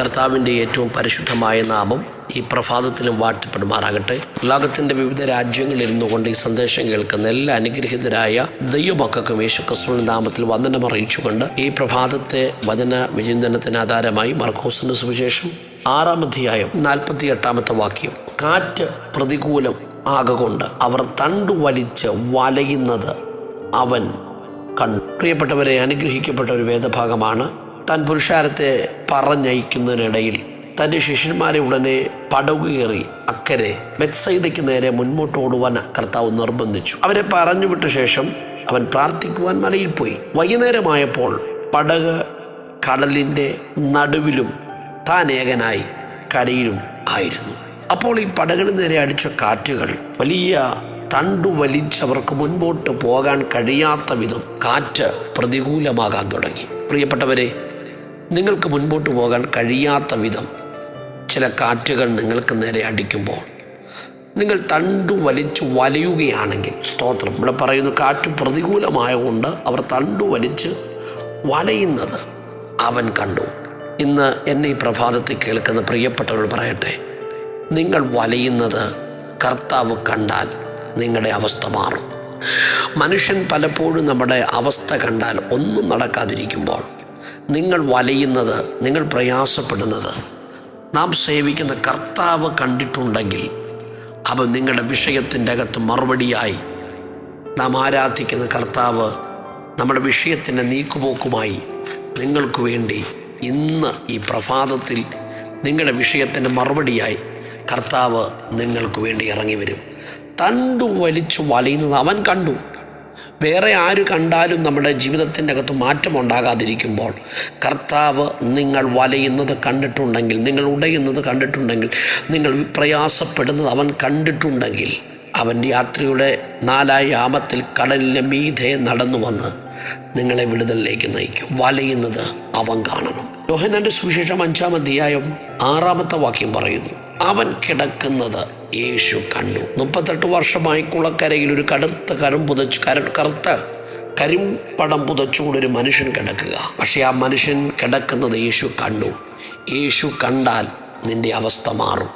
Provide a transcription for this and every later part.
കർത്താവിന്റെ ഏറ്റവും പരിശുദ്ധമായ നാമം ഈ പ്രഭാതത്തിലും വാഴ്ത്തപ്പെടുമാറാകട്ടെ. ലോകത്തിന്റെ വിവിധ രാജ്യങ്ങളിൽ ഇരുന്നു കൊണ്ട് ഈ സന്ദേശം കേൾക്കുന്ന എല്ലാ അനുഗ്രഹീതരായ ദൈവമക്കൾക്കും യേശു നാമത്തിൽ വന്ദനം അറിയിച്ചുകൊണ്ട് ഈ പ്രഭാതത്തെ വചന വിചിന്തനത്തിന് ആധാരമായി മർക്കോസിന്റെ സുവിശേഷം ആറാം അധ്യായം നാൽപ്പത്തി എട്ടാമത്തെ വാക്യം. കാറ്റ് പ്രതികൂലം ആകൊണ്ട് അവർ തണ്ടു വലിച്ച് വലയുന്നത് അവൻ കണ്ടു. പ്രിയപ്പെട്ടവരെ അനുഗ്രഹിക്കപ്പെട്ട ഒരു വേദഭാഗമാണ് താൻ പുരുഷാരത്തെ പറഞ്ഞയക്കുന്നതിനിടയിൽ തന്റെ ശിഷ്യന്മാരെ ഉടനെ പടകുകയറി അക്കരെ ബെത്സൈദയ്ക്ക് നേരെ മുൻപോട്ട് ഓടുവാൻ കർത്താവ് നിർബന്ധിച്ചു. അവരെ പറഞ്ഞു വിട്ട ശേഷം അവൻ പ്രാർത്ഥിക്കുവാൻ മലയിൽ പോയി. വൈകുന്നേരമായപ്പോൾ പടക് കടലിന്റെ നടുവിലും താൻ ഏകനായി കരയിലും ആയിരുന്നു. അപ്പോൾ ഈ പടകിന് നേരെ അടിച്ച കാറ്റുകൾ വലിയ തണ്ടു വലിച്ചവർക്ക് മുൻപോട്ട് പോകാൻ കഴിയാത്ത വിധം കാറ്റ് പ്രതികൂലമാകാൻ തുടങ്ങി. പ്രിയപ്പെട്ടവരെ നിങ്ങൾക്ക് മുൻപോട്ട് പോകാൻ കഴിയാത്ത വിധം ചില കാറ്റുകൾ നിങ്ങൾക്ക് നേരെ അടിക്കുമ്പോൾ നിങ്ങൾ തണ്ടു വലിച്ചു വലയുകയാണെങ്കിൽ സ്തോത്രം. ഇവിടെ പറയുന്നു കാറ്റ് പ്രതികൂലമായതുകൊണ്ട് അവർ തണ്ടു വലിച്ച് വലയുന്നത് അവൻ കണ്ടു. ഇന്ന് എന്നെ ഈ പ്രഭാതത്തിൽ കേൾക്കുന്ന പ്രിയപ്പെട്ടവർ പറയട്ടെ നിങ്ങൾ വലയുന്നത് കർത്താവ് കണ്ടാൽ നിങ്ങളുടെ അവസ്ഥ മാറും. മനുഷ്യൻ പലപ്പോഴും നമ്മുടെ അവസ്ഥ കണ്ടാൽ ഒന്നും നടക്കാതിരിക്കുമ്പോൾ നിങ്ങൾ വലയുന്നത് നിങ്ങൾ പ്രയാസപ്പെടുന്നത്. നാം സേവിക്കുന്ന കർത്താവ് കണ്ടിട്ടുണ്ടെങ്കിൽ അവൻ നിങ്ങളുടെ വിഷയത്തിന്റെ അകത്ത് മറുപടിയായി നാം ആരാധിക്കുന്ന കർത്താവ് നമ്മുടെ വിഷയത്തിന്റെ നീക്കുപോക്കുമായി നിങ്ങൾക്ക് വേണ്ടി ഇന്ന് ഈ പ്രഭാതത്തിൽ നിങ്ങളുടെ വിഷയത്തിന്റെ മറുപടിയായി കർത്താവ് നിങ്ങൾക്ക് വേണ്ടി ഇറങ്ങി വരും. തണ്ടു വലിച്ചു വലയുന്നത് അവൻ കണ്ടു. വേറെ ആര് കണ്ടാലും നമ്മുടെ ജീവിതത്തിന്റെ അകത്ത് മാറ്റമുണ്ടാകാതിരിക്കുമ്പോൾ കർത്താവ് നിങ്ങൾ വലയുന്നത് കണ്ടിട്ടുണ്ടെങ്കിൽ നിങ്ങൾ ഉടയുന്നത് കണ്ടിട്ടുണ്ടെങ്കിൽ നിങ്ങൾ പ്രയാസപ്പെടുന്നത് അവൻ കണ്ടിട്ടുണ്ടെങ്കിൽ അവൻ യാത്രയുടെ നാലായ ആമത്തിൽ കടലിന്റെ മീതെ നടന്നു വന്ന് നിങ്ങളെ വിടുതലിലേക്ക് നയിക്കും. വലയുന്നത് അവൻ കാണണം. യോഹനന്റെ സുവിശേഷം അഞ്ചാം അധ്യായം ആറാമത്തെ വാക്യം പറയുന്നു അവൻ കിടക്കുന്നത് യേശു കണ്ടു. മുപ്പത്തെട്ട് വർഷമായി കുളക്കരയിൽ ഒരു കടുത്ത കരം പുതച്ച് കര കറുത്ത കരിമ്പടം പുതച്ചുകൊണ്ട് ഒരു മനുഷ്യൻ കിടക്കുക. പക്ഷേ ആ മനുഷ്യൻ കിടക്കുന്നത് യേശു കണ്ടു. യേശു കണ്ടാൽ നിന്റെ അവസ്ഥ മാറും.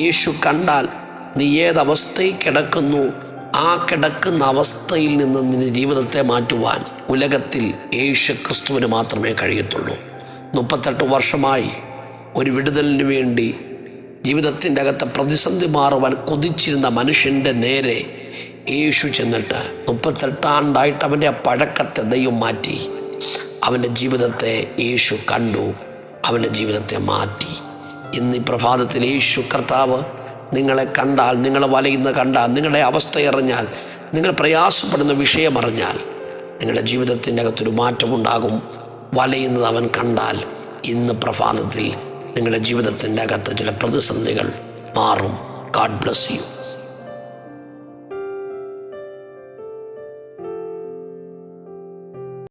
യേശു കണ്ടാൽ നീ ഏതവസ്ഥയിൽ കിടക്കുന്നു ആ കിടക്കുന്ന അവസ്ഥയിൽ നിന്ന് നിന്റെ ജീവിതത്തെ മാറ്റുവാൻ ഉലകത്തിൽ യേശു ക്രിസ്തുവിന് മാത്രമേ കഴിയത്തുള്ളൂ. മുപ്പത്തെട്ട് വർഷമായി ഒരു വിടുതലിന് വേണ്ടി ജീവിതത്തിന്റെ അകത്ത് പ്രതിസന്ധി മാറുവാൻ കൊതിച്ചിരുന്ന മനുഷ്യന്റെ നേരെ യേശു ചെന്നിട്ട് മുപ്പത്തെട്ടാണ്ടായിട്ട് അവന്റെ പഴക്കത്തെ ദൈവം മാറ്റി. അവന്റെ ജീവിതത്തെ യേശു കണ്ടു. അവന്റെ ജീവിതത്തെ മാറ്റി. ഇന്ന് ഈ പ്രഭാതത്തിൽ യേശു കർത്താവ് നിങ്ങളെ കണ്ടാൽ നിങ്ങളെ വലയുന്ന കണ്ടാൽ നിങ്ങളുടെ അവസ്ഥ അറിഞ്ഞാൽ നിങ്ങൾ പ്രയാസപ്പെടുന്ന വിഷയം അറിഞ്ഞാൽ നിങ്ങളുടെ ജീവിതത്തിന്റെ അകത്തൊരു മാറ്റമുണ്ടാകും. വലയുന്നത് അവൻ കണ്ടാൽ ഇന്ന് പ്രഭാതത്തിൽ നിങ്ങളുടെ ജീവിതത്തിന്റെ അകത്ത് ചില പ്രതിസന്ധികൾ മാറും. God bless you